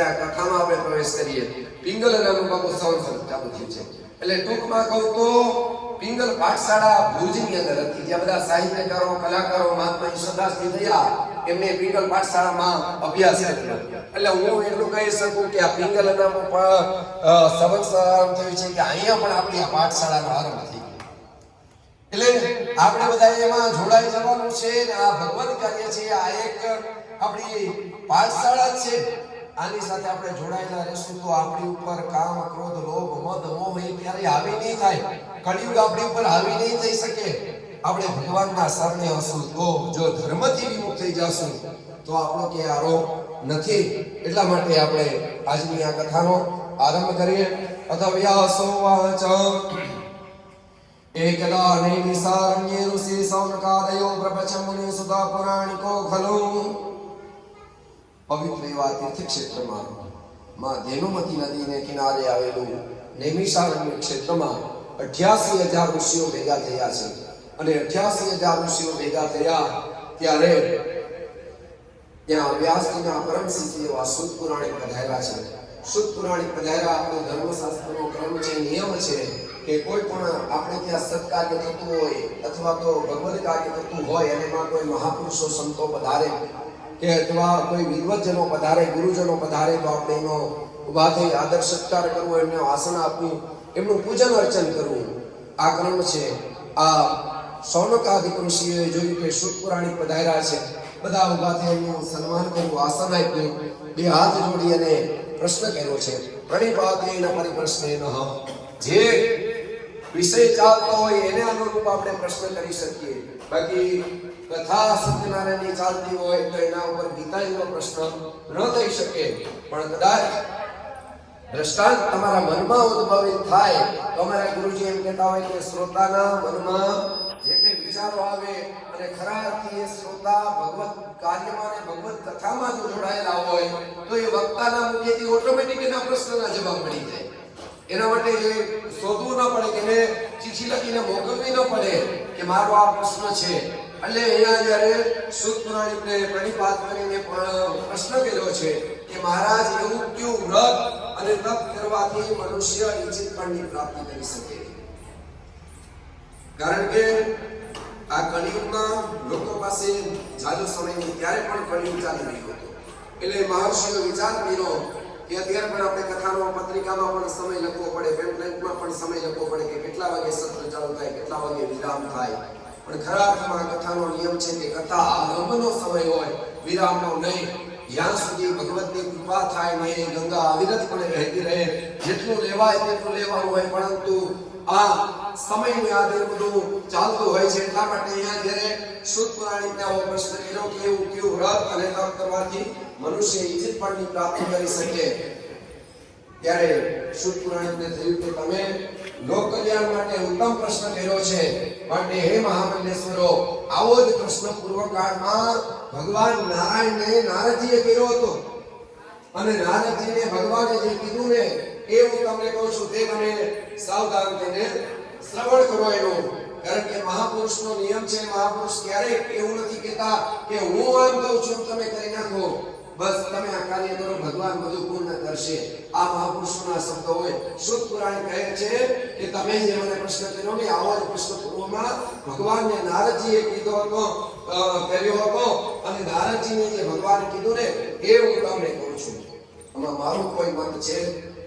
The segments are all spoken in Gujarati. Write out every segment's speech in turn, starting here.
સીધા કથામાં આપણે પ્રવેશ કરીએ. પિંગલ નામનું બાબુ સંવત્સર ચાલુ થયું છે. એટલે ટૂંકમાં કહું તો, પિંગલ પાઠશાળા ભુજની અંદર હતી, જ્યાં બધા સાહિત્યકારો, કલાકારો, મહાત્મા ઈશ્વરદાસજી થયા એમને પિંગલ પાઠશાળામાં અભ્યાસ કર્યો એટલે હું એટલું કહી શકું કે આ પિંગલ નામનું પણ સંવત્સર આરંભ થયું છે કે અહીંયા પણ આપણી આ પાઠશાળાનો આરંભ થઈ એટલે આપણે બધા એમાં જોડાઈ જવાનું છે આ ભગવત કાર્ય છે, આ એક આપણી પાઠશાળા છે. આની સાથે આપણે જોડાયેલા રહેશું તો આપણી ઉપર કામ, ક્રોધ, લોભ, મદ, મોહ એ ક્યારે હાવી નહીં થાય. કળિયુગ આપણી ઉપર હાવી નહીં થઈ શકે. આપણે ભગવાનના શરણે હશું તો જો ધર્મથી વિમુખ થઈ જશું, તો આપણો કે આરો નથી. એટલા માટે આપણે આજની આ કથાનો આરંભ કરીએ. અથવા વ્યાસો વાચ એકદા નૈમિસારણ્યે ઋષિ સૌનકાદયો પ્રપચમુનિ સુતા પુરાણિકો ખલુ. પવિત્ર એવા તીર્થક્ષેત્રમાં માં ધેનુમતી નદીને કિનારે આવેલું નૈમિષારણ્ય ક્ષેત્રમાં અઠ્યાસી હજાર ઋષિઓ ભેગા થયા છે. અને અઠ્યાસી હજાર ઋષિઓ ભેગા થયા ત્યારે ત્યાં વ્યાસજીના પરમ શિષ્ય એવા સુત પુરાણિક પધાર્યા છે. સુત પુરાણિક પધાર્યા આપણો ધર્મશાસ્ત્રનો ક્રમ છે, નિયમ છે કે કોઈ પણ આપણે ત્યાં સત્કાર્ય થતું હોય અથવા તો ભગવદ કાર્ય થતું હોય અને એમાં કોઈ મહાપુરુષો સંતો પધારે કે અથવા કોઈ વિદ્વજનો પધારે, ગુરુજનો પધારે તો આપણે એનો ઊભા થઈ આદર સત્કાર કરવો, એમને આસન આપવું એમનું પૂજન અર્ચન કરવું. આ ક્રમ છે. આ સૌનકાદિક ઋષિઓએ જોયું કે શુદ્ધ પુરાણિક પધાર્યા છે. બધા ઊભા થઈ એમનું સન્માન કર્યું, આસન આપ્યું, બે હાથ જોડી અને પ્રશ્ન કર્યો છે. પ્રણિપાતેન પરિપ્રશ્નેન જે વિષય ચાલતો હોય એને અનુરૂપ આપણે પ્રશ્ન કરી શકીએ. બાકી કથા સત્યનારાયણની ચાલતી હોય તો એના ઉપર ગીતાજીનો પ્રશ્ન ન થઈ શકે. પણ કદાચ દ્રષ્ટાંત તમારા મનમાં ઉદ્ભવિત થાય તો અમારા ગુરુજી એમ કહેતા હોય કે શ્રોતાના મનમાં જે કંઈ વિચારો આવે અને ખરા અર્થે એ શ્રોતા ભગવત કાર્યમાં અને ભગવત કથામાં જો જોડાયેલા હોય તો એ વક્તાના મુખેથી ઓટોમેટિક એના પ્રશ્નના જવાબ મળી જાય. એના માટે એ શોધવું ન પડે કે મેં ચીઠી લખીને મોકલવી ન પડે કે મારો આ પ્રશ્ન છે. એટલે અહીંયા જ્યારે શુદ્ધ પુરાણિકને પ્રણિપાત કરીને પણ પ્રશ્ન કર્યો છે કે મહારાજ, એવું કયું વ્રત અને તપ કરવાથી મનુષ્ય ઈચ્છિત ફળની પ્રાપ્તિ કરી શકે? કારણ કે આ કળિયુગમાં લોકો પાસે જાજો સમય નહીં ત્યારે પણ કળિયુગ ચાલી રહ્યો હતો. એટલે મહર્ષિઓ વિચાર કર્યો કે અત્યારે પણ આપણે કથાનો પત્રિકામાં પણ સમય લખવો પડે પેમ્પલેટમાં પણ સમય લખવો પડે કે કેટલા વાગે સત્ર ચાલુ થાય, કેટલા વાગે વિરામ થાય. પણ ખરા અર્થમાં કથાનો નિયમ છે કે કથા આરંભનો સમય હોય, વિરામનો નહીં. જ્યાં સુધી ભગવતની કૃપા થાય નહીં ગંગા અવિરતપણે વહેતી રહે, જેટલું લેવાય તેટલું લેવાનું હોય, પરંતુ આ સમયની આધે બધું ચાલતું હોય છે, એટલા માટે અહીંયા જ્યારે શુદ્ધ પુરાણિકને આવો પ્રશ્ન કર્યો કે એવું કયું વ્રત અને તપ કરવાથી મનુષ્ય ઈજિત પણની પ્રાપ્તિ કરી શકે. ત્યારે શુદ્ધ પુરાણીને થયું કે તમે લોક કલ્યાણ માટે ઉત્તમ પ્રશ્ન કર્યો છે. માટે હે મહામંડલેશ્વરો આવો જ પ્રશ્ન પૂર્વકાળમાં ભગવાન નારાયણને નારદજીએ કર્યો હતો. અને નારદજીને ભગવાને જે કીધું ને, એ હું તમને કહું છું, તે મને સાવધાન થઈને શ્રવણ કરો એનું. કારણ કે મહાપુરુષનો નિયમ છે, મહાપુરુષ ક્યારેય એવું નથી કહેતા કે હું આમ કહું છું તમે કરી નાખો. બસ તમે આ કાર્ય કરો, ભગવાન બધું પૂર્ણ કરશે. આ મહાપુરુષોના શબ્દો હોય. શુદ્ધ પુરાણ કહે છે કે તમે જે મને પ્રશ્ન કર્યો ને આવો જ પ્રશ્ન પૂર્વમાં ભગવાનને નારદજીએ કીધો હતો કર્યો હતો. અને નારદજીને જે ભગવાન કીધું ને, એ હું તમને કહું છું. આમાં મારું કોઈ મત છે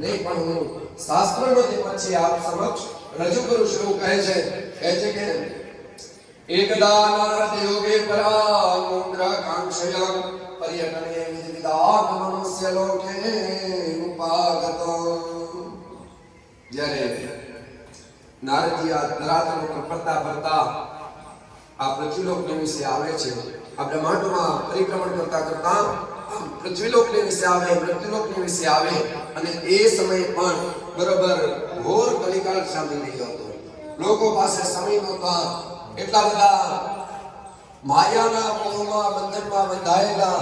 નહીં, પણ હું શાસ્ત્રનો જે મત છે આપ સમક્ષ રજૂ કરું છું એવું કહે છે. કહે છે કે, એકદા નારદ યોગે પરા મુદ્ર કાંક્ષયં પર્યટને વિદવિદાન મનુષ્ય લોકે ઉપાગત જ્યારે નારદજી આ ધરાતલ ઉપર ફરતા ફરતા આ પૃથ્વીલોકને વિશે આવે છે, આ બ્રહ્માંડમાં પરિક્રમણ કરતા કરતા પૃથ્વીલોકને વિશે આવે મૃત્યુલોકને વિશે આવે, અને એ સમયે પણ બરોબર ઘોર કલિકાળ ચાલી રહ્યો હતો. લોકો પાસે સમય નહોતા, એટલા બધા માયાના મોહમાં બંધનમાં બંધાયેલા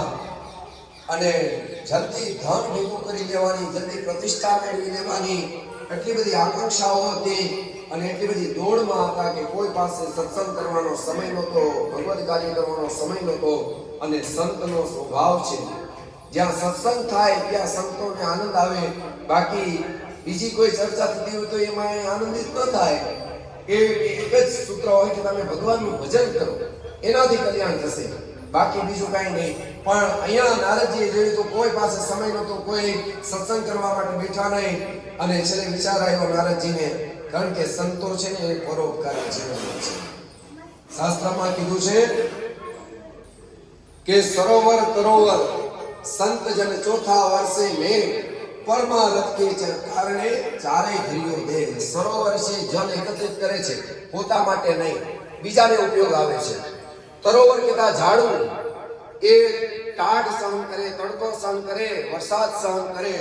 અને જલ્દી ધન ભેગું કરી લેવાની, જલ્દી પ્રતિષ્ઠા મેળવી લેવાની. એટલી બધી આકાંક્ષાઓ હતી અને એટલી બધી દોડમાં હતા કે કોઈ પાસે સત્સંગ કરવાનો સમય નહોતો ભગવત કાર્ય કરવાનો સમય નહોતો અને સંતનો સ્વભાવ છે. જ્યાં સત્સંગ થાય, ત્યાં સંતોને આનંદ આવે. બાકી બીજી કોઈ ચર્ચા થતી હોય તો એમાં આનંદિત ન થાય. એ એક જ સૂત્ર હોય કે તમે ભગવાનનું ભજન કરો. એનાથી કલ્યાણ થશે. બાકી બીજું કાંઈ નહીં. પણ અહીંયા નારદજીએ જોયું તો કોઈ પાસે સમય નહોતો, કોઈ સત્સંગ કરવા માટે બેઠા નહીં. અને છેલ્લે વિચાર આવ્યો નારદજીને, કારણ કે સંતો છે ને, એ પરોપકારી જીવન છે. શાસ્ત્રમાં કીધું છે કે, સરોવર તરોવર, સંત જન ચોથા વર્ષે મેં પરમારથ કે છે. કારણે ચારે ઘડીઓ દે સરોવર છે, જન એકત્રિત કરે છે, પોતા માટે નહીં, બીજાને ઉપયોગ આવે છે. તરોવર કહેતા ઝાડવું એ ટાઢ સહન કરે, તડકો સહન કરે, વરસાદ સહન કરે,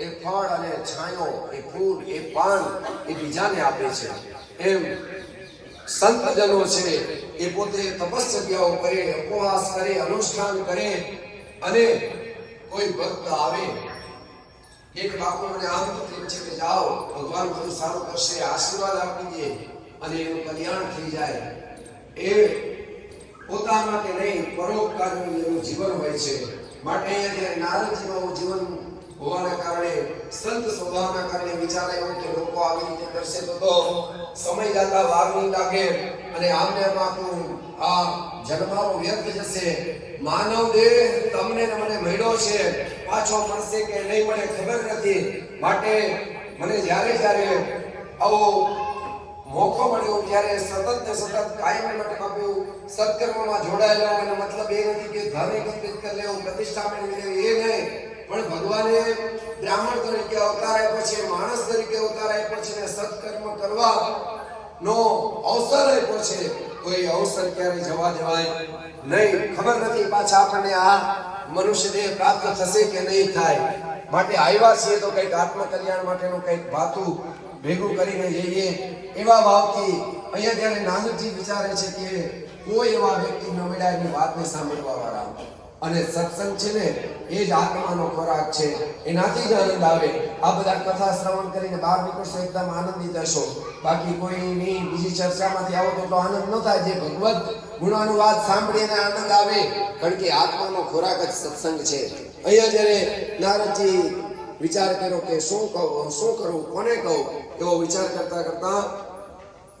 એ ફળ અને છાંયો, એ ફૂલ, એ પાન એ બીજાને આપે છે. એમ સંતજનો છે, એ પોતે તપસ્યાઓ કરે, ઉપવાસ કરે, અનુષ્ઠાન કરે અને કોઈ ભક્ત આવે, એક બાપુ મને આમ તકલીફ છે કે જાઓ, ભગવાન બધું સારું કરશે, આશીર્વાદ આપી દે અને એનું કલ્યાણ થઈ જાય. એ પોતા કે નહીં, પરોપકારનું એનું જીવન હોય છે. માટે અહીંયા નારદજીનું જીવન હોવાના કારણે, સંત સ્વભાવના કારણે વિચાર આવ્યો કે લોકો આવી રીતે કરશે તો તો સમય જતા વાર નહીં લાગે અને આમને આમ આખું, આ જન્મારો વ્યર્થ જશે. માનવ દેહ તમને મને મળ્યો છે. પાછો મળશે કે નહીં મળે ખબર નથી. માટે મને જ્યારે જ્યારે આવો મોકો મળ્યો ત્યારે સતત ને સતત કાયમ માટે બાપુ સત્કર્મમાં જોડાયેલા અને મતલબ એ નથી કે ધન એકત્રિત કરી લેવું, પ્રતિષ્ઠા મેળવી લેવી, એ નહીં. પણ ભગવાને બ્રાહ્મણ તરીકે અવતાર આપ્યો છે, માણસ તરીકે અવતાર આપ્યો છે ને સત્કર્મ કરવા નો અવસર આપ્યો છે, તો એ અવસર ક્યારે જવા દેવાય નહીં. ખબર નથી પાછા આપણને આ મનુષ્ય દેહ પ્રાપ્ત થશે કે નહીં થાય. માટે આવ્યા છીએ તો કંઈક આત્મકલ્યાણ માટેનું કંઈક ભાતું ભેગું કરીને જઈએ. એવા ભાવથી અહીંયા જ્યારે નાનુજી વિચારે છે કે કોઈ એવા વ્યક્તિ ન મળ્યા એની વાતને સાંભળવા વાળા. અને સત્સંગ છે ને, એ જ આત્માનો ખોરાક છે. એનાથી જ આનંદ આવે. આ બધા કથા શ્રવણ કરીને બહાર નીકળશો, એકદમ આનંદિત હશો બાકી કોઈની બીજી ચર્ચામાંથી આવો તો આનંદ ન થાય. જે ભગવત ગુણાનુવાદ સાંભળીને આનંદ આવે. કારણ કે આત્માનો ખોરાક જ સત્સંગ છે. અહીંયા જ્યારે નારદજી વિચાર કર્યો કે શું કહું, શું કરું, કોને કહું, એવો વિચાર કરતા કરતા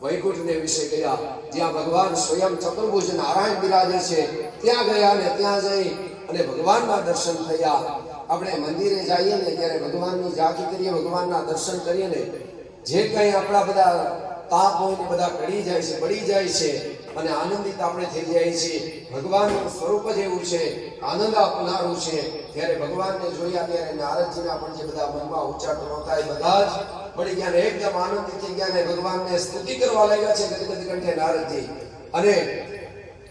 વૈકુંઠને વિશે ગયા. જ્યાં ભગવાન સ્વયં ચતુર્ભુજ નારાયણ બિરાજે છે, ત્યાં ગયા ને ત્યાં જઈ અને ભગવાનના દર્શન થયા. આપણે મંદિરે જઈએ ને ત્યારે ભગવાનની જાતિ કરીએ, ભગવાનના દર્શન કરીએ ને, જે કંઈ આપણા બધા તાપ હોય બધા કડી જાય છે, પડી જાય છે અને આનંદિત આપણે થઈ જાય છીએ ભગવાનનું સ્વરૂપ જ એવું છે. આનંદ આપનારું છે. ત્યારે ભગવાનને જોયા ત્યારે નારદજીના પણ જે બધા મનમાં હતા એ બધા જ પડી ગયા ને એકદમ આનંદિત થઈ ગયા ને ભગવાનને સ્તુતિ કરવા લાગ્યા છે ગદ કંઠે નારદજી અને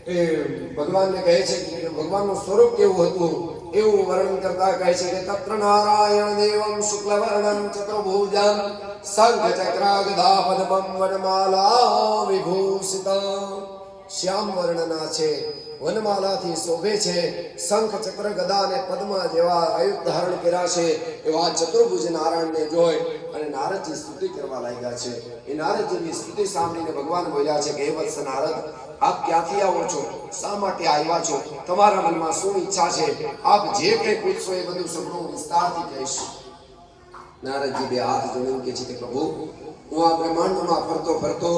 એ ભગવાનને કહે છે કે ભગવાનનું સ્વરૂપ કેવું હતું? એવું વર્ણન કરતા કહે છે કે તત્ર નારાયણ દેવમ શુક્લવર્ણમ ચતુર્ભુજમ શંખ ચક્રાગધા પદ્મમ વનમાલા વિભૂષિતા શ્યામ વર્ણના છે. વનમાલાથી શોભે છે. શંખ ચક્ર ગદા અને પદ્મ જેવા આયુધ ધારણ કર્યા છે. એવા ચતુર્ભુજ નારાયણને જોઈ અને નારદજી સ્તુતિ કરવા લાગ્યા છે. એ નારદજીની સ્તુતિ સાંભળીને ભગવાન બોલ્યા છે કે, હે વત્સ નારદ, આપ ક્યાંથી આવો છો? શા માટે આવ્યા છો? તમારા મનમાં શું ઈચ્છા છે? આપ જે કંઈ પૂછશો એ બધું સગળું વિસ્તારથી કહીશ. નારદજી બે હાથ જોડીને કહે છે કે, પ્રભુ, હું આ બ્રહ્માંડમાં ફરતો ફરતો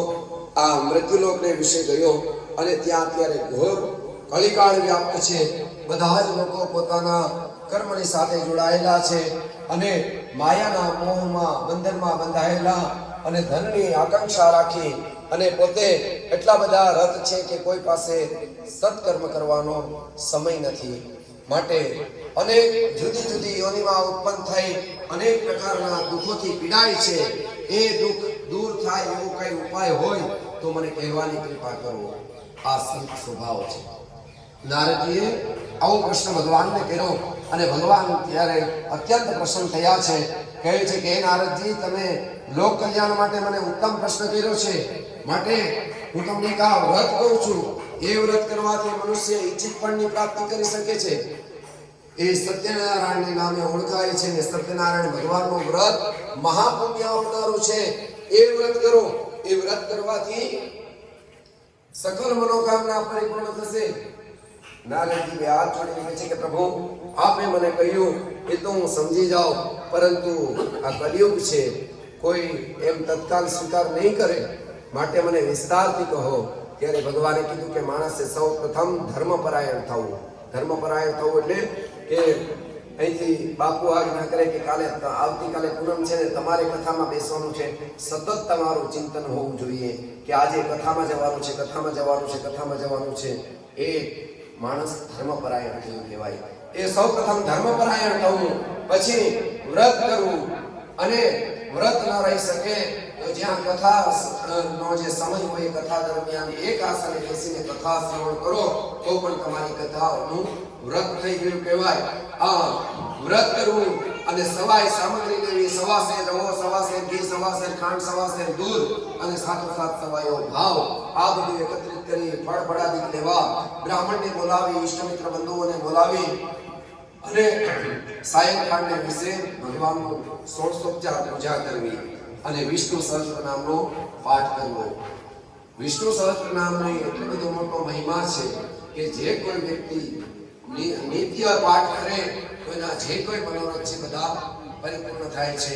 આ મૃત્યુલોકને વિશે ગયો અને ત્યાં અત્યારે ઘોર કલિકાળ વ્યાપ્ત છે. બધા જ લોકો પોતાના કર્મની સાથે જોડાયેલા છે અને માયાના મોહમાં, બંધનમાં બંધાયેલા અને ધનની આકાંક્ષા રાખી અને પોતે એટલા બધા રથ છે કે કોઈ પાસે સત્કર્મ કરવાનો સમય નથી. માટે અનેક જુદી જુદી યોનિમાં ઉત્પન્ન થઈ અનેક પ્રકારના દુઃખોથી પીડાય છે. એ દુઃખ દૂર થાય એવો કઈ ઉપાય હોય તો મને કહેવાની કૃપા કરો. આ સંત સ્વભાવ છે. નારદજીએ આવો પ્રશ્ન ભગવાનને કર્યો અને ભગવાન ત્યારે અત્યંત પ્રસન્ન થયા છે. કહે છે કે, હે નારદજી, તમે લોક કલ્યાણ માટે મને ઉત્તમ પ્રશ્ન કર્યો છે. માટે હું તમને કા વ્રત કહું છું. એ વ્રત કરવાથી મનુષ્ય ઈચ્છિત ફળની પ્રાપ્તિ કરી શકે છે. એ સત્યનારાયણને નામે ઓળખાય છે ને સત્યનારાયણ ભગવાનનું વ્રત મહાપુણ્ય આપનારું છે. એ વ્રત કરો. એ વ્રત કરવાથી સકલ મનોકામના પરિપૂર્ણ થશે. બે હાથ જોડી કહે છે કે, પ્રભુ, આપે મને કહ્યું એ તો હું સમજી જાઉં, પરંતુ આ કલયુગ છે. કોઈ એમ તત્કાલ સ્વીકાર નહીં કરે. માટે મને વિસ્તારથી કહો. ત્યારે ભગવાને કીધું કે, માણસે સૌ પ્રથમ ધર્મપરાયણ થવું. ધર્મપરાયણ થવું એટલે કે અહીંથી બાપુ આજ્ઞા કરે કે, કાલે આવતીકાલે પૂનમ છે ને તમારે કથામાં બેસવાનું છે. સતત તમારું ચિંતન હોવું જોઈએ કે આજે કથામાં જવાનું છે, કથામાં જવાનું છે, કથામાં જવાનું છે. એ માણસ ધર્મપરાયણ થયું કહેવાય. એ સૌ પ્રથમ ધર્મપરાયણ થવું, પછી વ્રત કરવું અને વ્રત ન રહી શકે તો જ્યાં કથા નો જે સમય હોય કથા દરમિયાન એક આસને બેસીને કથા શ્રવણ કરો, તો પણ તમારી કથાનું વ્રત થઈ ગયું કહેવાય. આ વ્રત કરવું અને સવાય સામગ્રી લેવી સવાસે સવાસે ઘી સવાસે ખાંડ સવાસે દૂધ અને સાથોસાથ સવાયો ભાવ આ બધું એકત્રિત કરી ફળ ફળાદી લેવા બ્રાહ્મણને બોલાવી ઇષ્ટમિત્ર બંધુઓને બોલાવી અને સાયંકાળને વિશે ભગવાનનું સોળસોપચાર પૂજા કરવી અને વિષ્ણુ સહસ્ત્ર પાઠ કરવો વિષ્ણુ સહસ્ત્ર નામનો એટલો બધો મોટો મહિમા છે કે જે કોઈ વ્યક્તિ નિત્ય પાઠ કરે તો એના જે કોઈ મનોરથ છે, બધા પરિપૂર્ણ થાય છે.